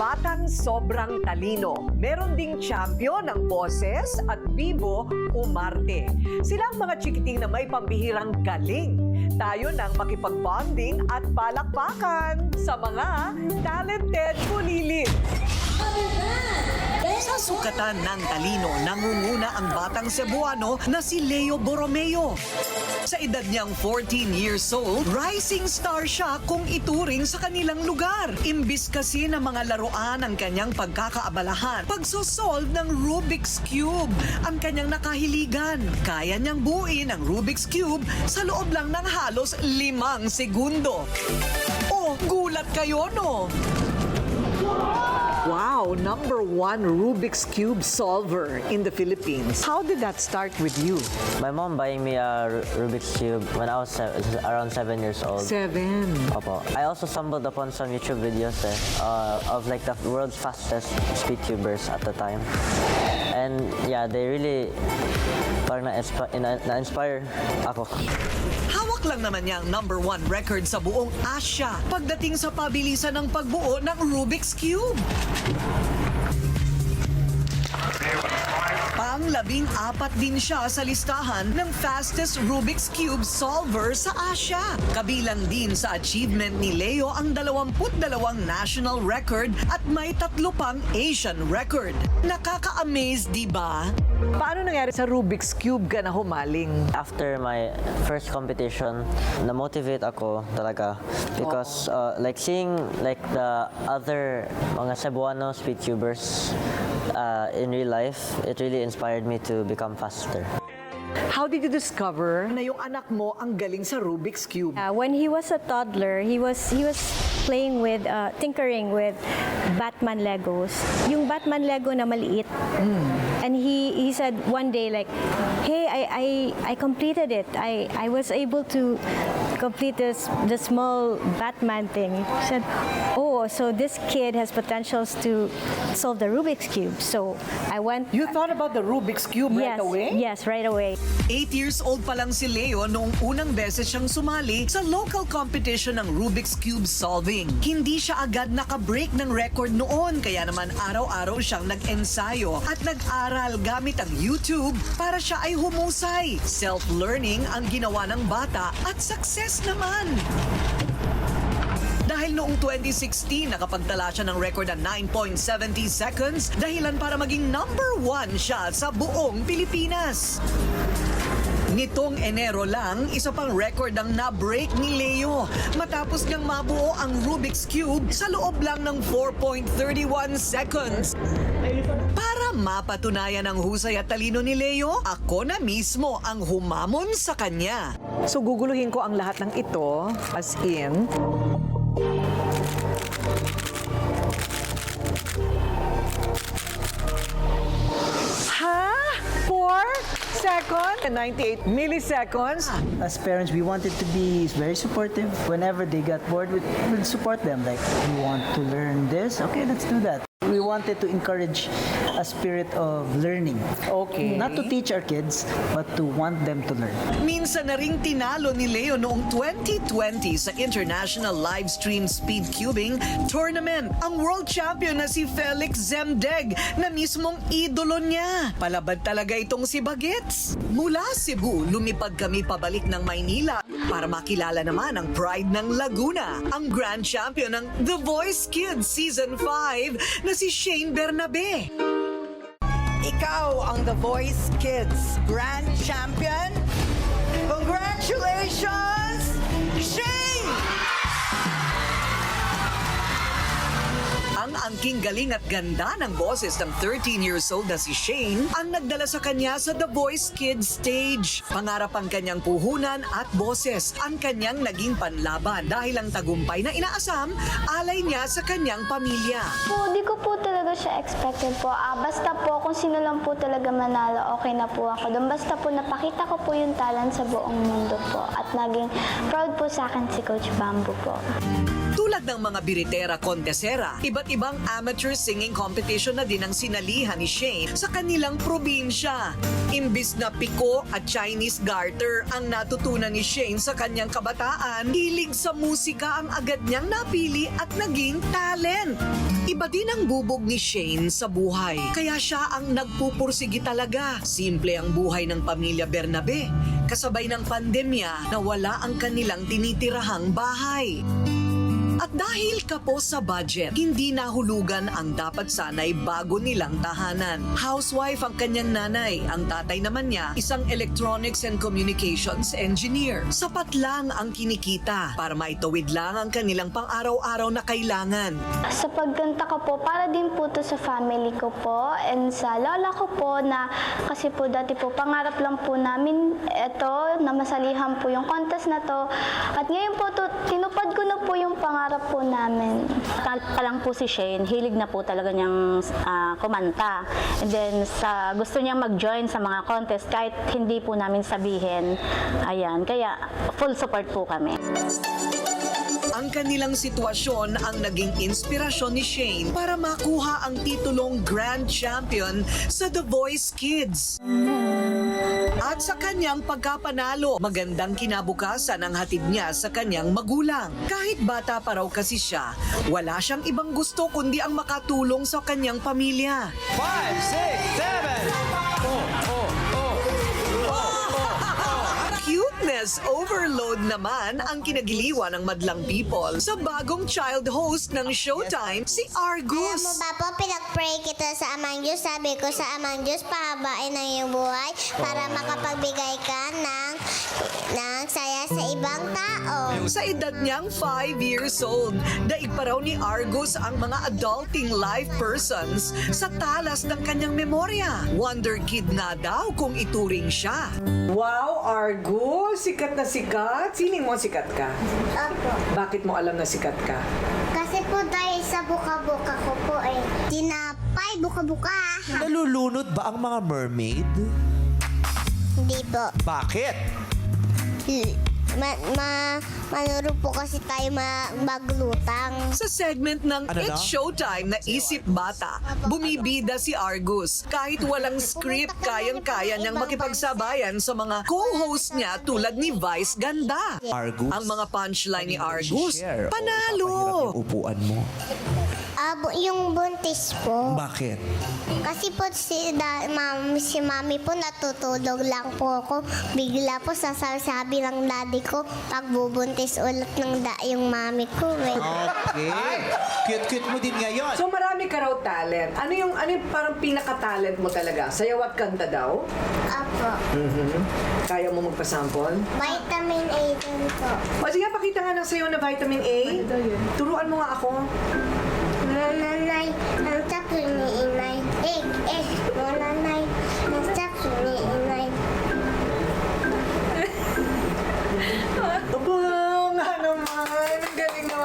batang sobrang talino. Meron ding champion ng boses at bibo umarte. Sila ang mga chikiting na may pambihirang galing. Tayo nang makipagbonding at palakpakan sa mga talented bulilit. Sa sukatan ng talino, nangunguna ang batang Cebuano na si Leo Borromeo. Sa edad niyang 14 years old, rising star siya kung ituring sa kanilang lugar. Imbis kasi ng mga laruan ang kanyang pagkakaabalahan, pagsosolve ng Rubik's Cube ang kanyang nakahiligan. Kaya niyang buuin ang Rubik's Cube sa loob lang ng halos limang segundo. Oh, gulat kayo no? Wow, number one Rubik's Cube solver in the Philippines. How did that start with you? My mom buying me a Ru- Rubik's Cube when I was se- around seven years old. Seven. Opo. I also stumbled upon some YouTube videos eh, uh, of like the world's fastest speed tubers at the time. And yeah, they really parang na-inspi- na- na-inspire ako. Hawak lang naman niya ang number one record sa buong Asia pagdating sa pabilisan ng pagbuo ng Rubik's Cube. Pang labing apat din siya sa listahan ng fastest Rubik's Cube solver sa Asia. Kabilang din sa achievement ni Leo ang 22 national record at may tatlo pang Asian record. Nakaka-amaze, di ba? Paano nangyari sa Rubik's Cube ka na humaling? After my first competition, na-motivate ako talaga because uh, like seeing like the other mga Cebuano speed tubers uh, in real life, it really inspired me to become faster. How did you discover na yung anak mo ang galing sa Rubik's Cube? Uh, when he was a toddler, he was he was playing with uh, tinkering with Batman Legos. Yung Batman Lego na maliit. And he he said one day like, "Hey, I I I completed it. I I was able to complete this the small Batman thing." He said, "Oh, so this kid has potentials to solve the Rubik's cube." So I went You thought about the Rubik's Cube right yes, away? Yes, right away. Eight years old pa lang si Leo noong unang beses siyang sumali sa local competition ng Rubik's Cube solving. Hindi siya agad nakabreak ng record noon, kaya naman araw-araw siyang nag-ensayo at nag-aral gamit ang YouTube para siya ay humusay. Self-learning ang ginawa ng bata at success naman. Dahil noong 2016, nakapagtala siya ng record na 9.70 seconds dahilan para maging number one siya sa buong Pilipinas. Nitong Enero lang, isa pang record ang na-break ni Leo matapos niyang mabuo ang Rubik's Cube sa loob lang ng 4.31 seconds. Para mapatunayan ang husay at talino ni Leo, ako na mismo ang humamon sa kanya. So guguluhin ko ang lahat ng ito as in seconds and 98 milliseconds? As parents, we wanted to be very supportive. Whenever they got bored, we'd, we'd support them. Like, you want to learn this? Okay, let's do that. We wanted to encourage a spirit of learning. Okay. Not to teach our kids, but to want them to learn. Minsan na ring tinalo ni Leo noong 2020 sa International Livestream Speed Cubing Tournament ang world champion na si Felix Zemdeg na mismong idolo niya. Palabad talaga itong si Bagets. Mula Cebu, lumipad kami pabalik ng Maynila para makilala naman ang pride ng Laguna, ang grand champion ng The Voice Kids Season 5 na si Shane Bernabe. Ikaw ang The Voice Kids Grand Champion. Congratulations, Shane! Ang angking galing at ganda ng boses ng 13 years old na si Shane ang nagdala sa kanya sa The Voice Kids stage. Pangarap ang kanyang puhunan at boses ang kanyang naging panlaban dahil ang tagumpay na inaasam alay niya sa kanyang pamilya. Po, di ko po talaga siya expected po. Ah, basta po, kung sino lang po talaga manalo, okay na po ako doon. Basta po, napakita ko po yung talent sa buong mundo po. At naging proud po sa akin si Coach Bamboo po. Tulad ng mga biritera kontesera, iba't ibang amateur singing competition na din ang sinalihan ni Shane sa kanilang probinsya. Imbis na piko at Chinese garter ang natutunan ni Shane sa kanyang kabataan, hilig sa musika ang agad niyang napili at naging talent. Iba din ang bubog ni Shane sa buhay, kaya siya ang nagpupursigi talaga. Simple ang buhay ng pamilya Bernabe, kasabay ng pandemya na wala ang kanilang tinitirahang bahay. At dahil kapos sa budget, hindi nahulugan ang dapat sanay bago nilang tahanan. Housewife ang kanyang nanay. Ang tatay naman niya, isang electronics and communications engineer. Sapat lang ang kinikita para maitawid lang ang kanilang pang-araw-araw na kailangan. Sa pagkanta ko po, para din po to sa family ko po and sa lola ko po na kasi po dati po pangarap lang po namin ito na masalihan po yung contest na to. At ngayon po to, tinupad ko na po yung pangarap po namin. pa lang po si Shane, hilig na po talaga niyang ah, kumanta. And then sa gusto niyang mag-join sa mga contest kahit hindi po namin sabihin. Ayan, kaya full support po kami. Ang kanilang sitwasyon ang naging inspirasyon ni Shane para makuha ang titulong Grand Champion sa The Voice Kids. At sa kanyang pagkapanalo, magandang kinabukasan ang hatid niya sa kanyang magulang. Kahit bata pa raw kasi siya, wala siyang ibang gusto kundi ang makatulong sa kanyang pamilya. 5, 6, 7! Happiness overload naman ang kinagiliwan ng madlang people sa bagong child host ng Showtime, si Argus. Alam mo ba po, pinag-pray kita sa Amang Diyos. Sabi ko sa Amang Diyos, pahabain ang iyong buhay para makapagbigay ka ng ng saya sa ibang tao. Sa edad niyang 5 years old, daig pa raw ni Argus ang mga adulting life persons sa talas ng kanyang memorya. Wonder Kid nga daw kung ituring siya. Wow, Argo! Sikat na sikat. Sining mo sikat ka? Opo. Bakit mo alam na sikat ka? Kasi po dahil sa buka-buka ko po eh. Tinapay, buka-buka. Nalulunod ba ang mga mermaid? Hindi po. Bakit? Heat. Ma, ma, manuro po kasi tayo ma, maglutang. Sa segment ng Ano It's na? Showtime na Isip Bata, bumibida si Argus. Kahit walang script, kayang-kaya niyang makipagsabayan sa mga co-host niya tulad ni Vice Ganda. Argus? Ang mga punchline ni Argus, Share. O, panalo! upuan mo. Abo, yung buntis po. Bakit? Kasi po si, da, ma'am, si mami po natutulog lang po ako. Bigla po sasabi ng daddy ko, pagbubuntis ulit ng da yung mami ko eh. Okay. Cute-cute mo din ngayon. So marami ka raw talent. Ano yung, ano yung parang pinaka-talent mo talaga? Sayaw at kanta daw? Apo, Kaya mo magpasample? vitamin A din po. O sige, pakita nga ng sayo na vitamin A. Turuan mo nga ako. Nananay, ang sakso ni inay. Egg, egg, nananay,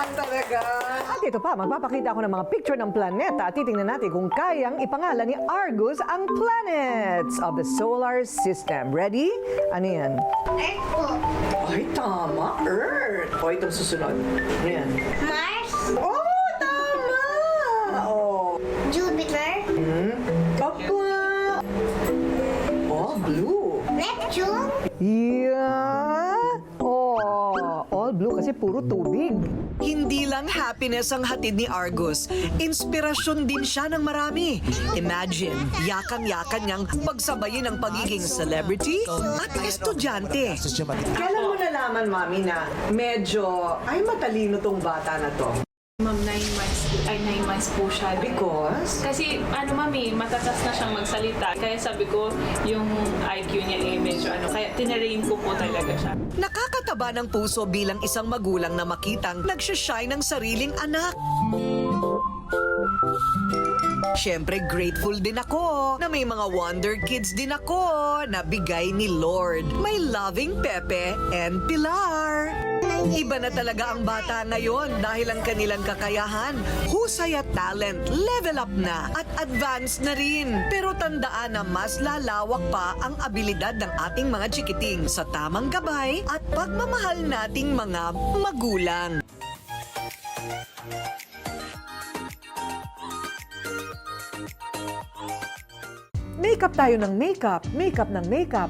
naman talaga. At ito pa, magpapakita ako ng mga picture ng planeta at titingnan natin kung kayang ipangalan ni Argus ang planets of the solar system. Ready? Ano yan? Earth po. Ay, tama. Earth. O, itong susunod. Ano yan? Mars, Oh, tama! Oh. Jupiter, Aba! Oh, blue. Neptune, Yeah! Oh, all blue kasi puro tubig. Hindi lang happiness ang hatid ni Argus, inspirasyon din siya ng marami. Imagine, yakang-yakan niyang pagsabayin ang pagiging celebrity at estudyante. Kailan mo nalaman, Mami, na medyo, ay matalino tong bata na to? Ma'am, nine months, ay nine months po siya. Because? Kasi ano mami, matatas na siyang magsalita. Kaya sabi ko, yung IQ niya eh medyo ano, kaya tinarain ko po talaga siya. Nakakataba ng puso bilang isang magulang na makitang nagsashine ng sariling anak. Siyempre, grateful din ako na may mga wonder kids din ako na bigay ni Lord. May loving Pepe and Pilar. Iba na talaga ang bata ngayon dahil ang kanilang kakayahan, husay at talent, level up na at advanced na rin. Pero tandaan na mas lalawak pa ang abilidad ng ating mga chikiting sa tamang gabay at pagmamahal nating mga magulang. Makeup tayo ng makeup, makeup ng makeup.